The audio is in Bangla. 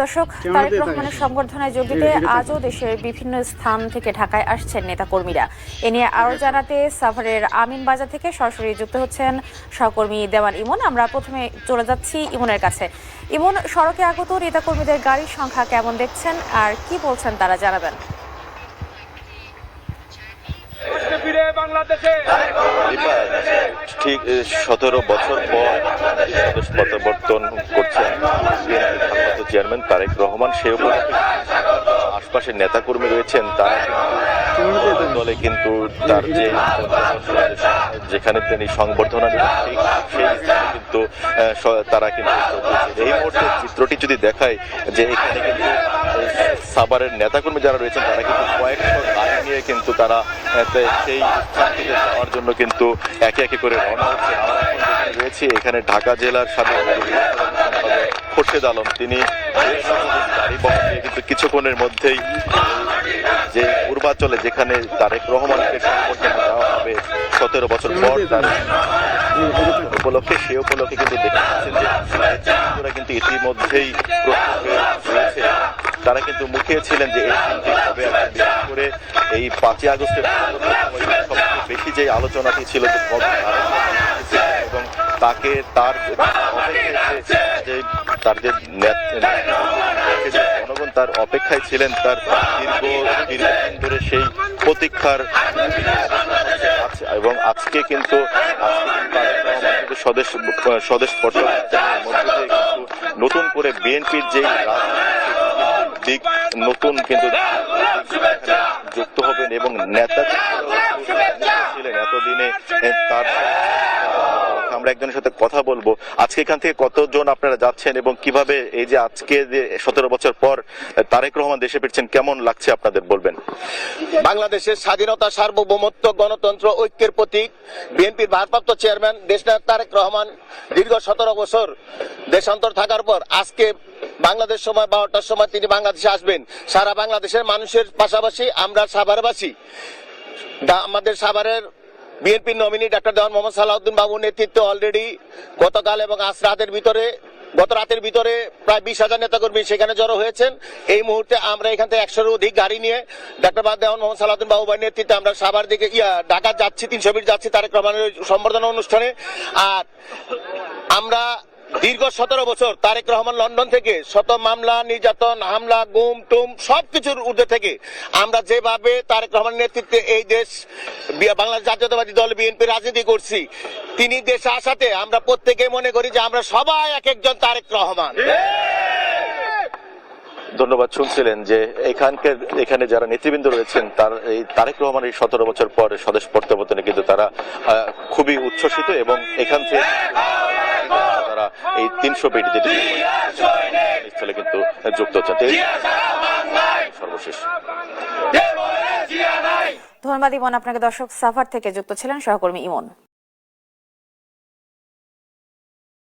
দর্শক তারেক রহমানের সংবর্ধনায় যোগ দিতে আজও দেশের বিভিন্ন স্থান থেকে ঢাকায় আসছেন নেতাকর্মীরা। এ নিয়ে আরও জানাতে সাভারের আমিন বাজার থেকে সরাসরি যুক্ত হচ্ছেন সহকর্মী দেওয়ান ইমন। আমরা প্রথমে চলে যাচ্ছি ইমনের কাছে। ইমন সড়কে আগত নেতাকর্মীদের গাড়ির সংখ্যা কেমন দেখছেন? আর কি বলছেন তারা? জানাবেন। ঠিক সতেরো বছর পর প্রত্যাবর্তন করছেন চেয়ারম্যান তারেক রহমান, সে আশপাশের নেতাকর্মী রয়েছেন, তার দলে কিন্তু তার যে যেখানে তিনি সংবর্ধনা কিন্তু তারা কিন্তু এই মুহূর্তে চিত্রটি যদি দেখায় যে এখানে কিন্তু সাভারের নেতাকর্মী যারা রয়েছেন, তারা কিন্তু কয়েকশো গাড়ি নিয়ে কিন্তু তারা সেই যাওয়ার জন্য কিন্তু একে একে করে রওনা হচ্ছে। রয়েছি, এখানে ঢাকা জেলার সাথে খোরশেদ আলম। তিনি গাড়ি বহন নিয়ে কিন্তু কিছুক্ষণের মধ্যেই যে পূর্বাঞ্চলে যেখানে তারেক রহমানকে দেওয়া হবে সতেরো বছর পর, তার উপলক্ষে, সে উপলক্ষে কিন্তু দেখতে পাচ্ছেন যে কিন্তু ইতিমধ্যেই রয়েছে। তারা কিন্তু মুখিয়েছিলেন যে এই করে এই পাঁচই আগস্টের সবচেয়ে বেশি যে আলোচনাটি ছিল যে এবং তাকে তার যে তার যে জনগণ তার অপেক্ষায় ছিলেন, তার দীর্ঘ দীর্ঘদিন ধরে সেই প্রতীক্ষার এবং আজকে কিন্তু স্বদেশ স্বদেশ পর্যটনের কিন্তু নতুন করে বিএনপির যে রাজনৈতিক দিক নতুন কিন্তু যুক্ত হবেন এবং নেতা ছিলেন এতদিনে তার আমরা একজনের সাথে কথা বলব। আজকে এখান থেকে কতজন আপনারা যাচ্ছেন এবং কীভাবে এই যে আজকে যে সতেরো বছর পর তারেক রহমান দেশে ফিরছেন, কেমন লাগছে আপনাদের বলবেন? বাংলাদেশের স্বাধীনতা, সার্বভৌমত্ব, গণতন্ত্র, ঐক্যের প্রতীক, বিএনপির ভারপ্রাপ্ত চেয়ারম্যান, দেশনায়ক তারেক রহমান দীর্ঘ সতেরো বছর দেশান্তর থাকার পর আজকে বাংলাদেশ সময় বারোটার সময় তিনি বাংলাদেশে আসবেন। সারা বাংলাদেশের মানুষের পাশাপাশি আমরা সাভারবাসী। আমাদের সাভারের BNP nominee doctor Dewan Mohammad Salauddin বাবুর নেতৃত্ব অলরেডি গতকাল এবং আজ রাতের ভিতরে, গত রাতের ভিতরে প্রায় বিশ হাজার নেতাকর্মী সেখানে জড়ো হয়েছেন। এই মুহূর্তে আমরা এখান থেকে একশোর অধিক গাড়ি নিয়ে ডাক্তার বাদ দেওয়ান মোহাম্মদ সালাউদ্দিন বাবু বাড়ির নেতৃত্বে আমরা সাবার দিকে, ইয়া, ঢাকা যাচ্ছি, তিনশো ফিট যাচ্ছি তারেক রহমানের সম্বর্ধনা অনুষ্ঠানে। আর আমরা দীর্ঘ সতেরো বছর তারেক রহমান লন্ডন থেকে শত মামলা, নির্যাতন, হামলা, গুম, টুম, সবকিছুর ঊর্ধ্বে থেকে আমরা যেভাবে তারেক রহমানের নেতৃত্বে এই দেশ বাংলাদেশ জাতীয়তাবাদী দল বিএনপি রাজনীতি করছি, তিনি দেশে আসাতে আমরা প্রত্যেকে মনে করি যে আমরা সবাই এক একজন তারেক রহমান। ধন্যবাদ, শুনছিলেন যে এখানকার এখানে যারা নেতৃবৃন্দ রয়েছেন, তার এই তারেক রহমান এই সতেরো বছর পর স্বদেশ প্রত্যাবর্তনে কিন্তু তারা খুবই উচ্ছ্বসিত এবং এখান থেকে এই তিনশো বেড যেটি স্থলে কিন্তু যুক্ত হচ্ছেন। সর্বশেষ। ধন্যবাদ ইমন, আপনাকে দর্শক সাফার থেকে যুক্ত ছিলেন সহকর্মী ইমন।